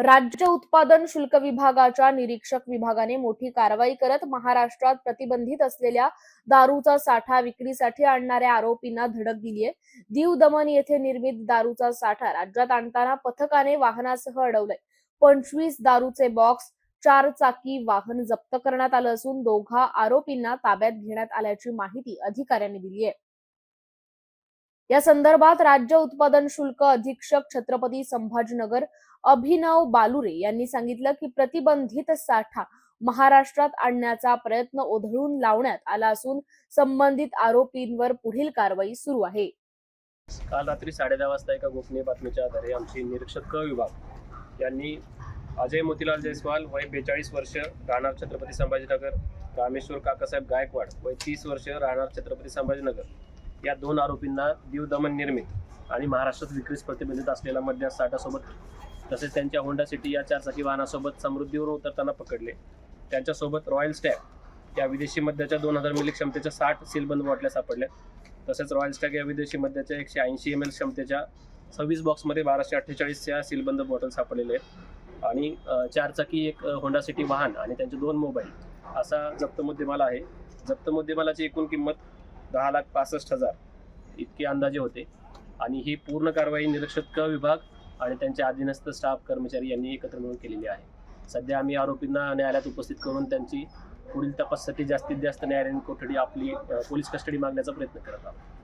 राज्य उत्पादन शुल्क विभागाच्या निरीक्षक विभागाने मोठी कारवाई करत महाराष्ट्रात प्रतिबंधित असलेल्या दारूचा साठा विक्रीसाठी आणणाऱ्या आरोपींना धडक दिली आहे दीव दमन येथे निर्मित दारूचा साठा राज्यात आणताना पथकाने वाहनासह अडवलंय. पंचवीस दारूचे बॉक्स चार चाकी वाहन जप्त करण्यात आलं असून दोघा आरोपींना ताब्यात घेण्यात आल्याची माहिती अधिकाऱ्यांनी दिली आहे या संदर्भात राज्य उत्पादन शुल्क अधीक्षक छत्रपती संभाजीनगर अभिनव बालुरे यांनी सांगितलं की प्रतिबंधित साठा महाराष्ट्रात आणण्याचा प्रयत्न ओढळून लावण्यात आला असून संबंधित आरोपींवर पुढील कारवाई सुरू आहे. काल रात्री साडेदहा वाजता एका गोपनीय बातमीच्या आधारे आमची निरीक्षक क विभाग यांनी अजय मोतीलाल जयस्वाल वय बेचाळीस वर्ष राहणार छत्रपती संभाजीनगर रामेश्वर काकासाहेब गायकवाड वय तीस वर्ष राहणार छत्रपती संभाजीनगर. या दोन आरोपींना दीव दमन निर्मित आणि महाराष्ट्रात विक्रीस प्रतिबंधित असलेल्या मद्या साठासोबत तसेच त्यांच्या होंडा सिटी या चारचाकी वाहनासोबत समृद्धीवरून उतरताना पकडले. त्यांच्यासोबत रॉयल स्टॅग या विदेशी मद्याच्या दोन हजार मिली क्षमतेच्या साठ सीलबंद बॉटल्या सापडल्या. तसेच रॉयल स्टॅग या विदेशी मद्याच्या एकशे ऐंशी एम एल क्षमतेच्या सव्वीस बॉक्समध्ये बाराशे अठ्ठेचाळीसच्या सीलबंद बॉटल सापडलेले आहेत. आणि चारचाकी एक होंडा सिटी वाहन आणि त्यांचे दोन मोबाईल असा जप्त मुद्देमाल आहे. जप्त मुद्देमालाची एकूण किंमत दहा लाख पासष्ट हजार इतके अंदाजे होते. आणि ही पूर्ण कारवाई निरीक्षक क विभाग आणि त्यांच्या अधीनस्थ स्टाफ कर्मचारी यांनी एकत्र मिळून केलेली आहे. सध्या आम्ही आरोपींना न्यायालयात उपस्थित करून त्यांची पुढील तपासासाठी जास्तीत जास्त न्यायालयीन कोठडी आपली पोलीस कस्टडी मागण्याचा प्रयत्न करत आहोत.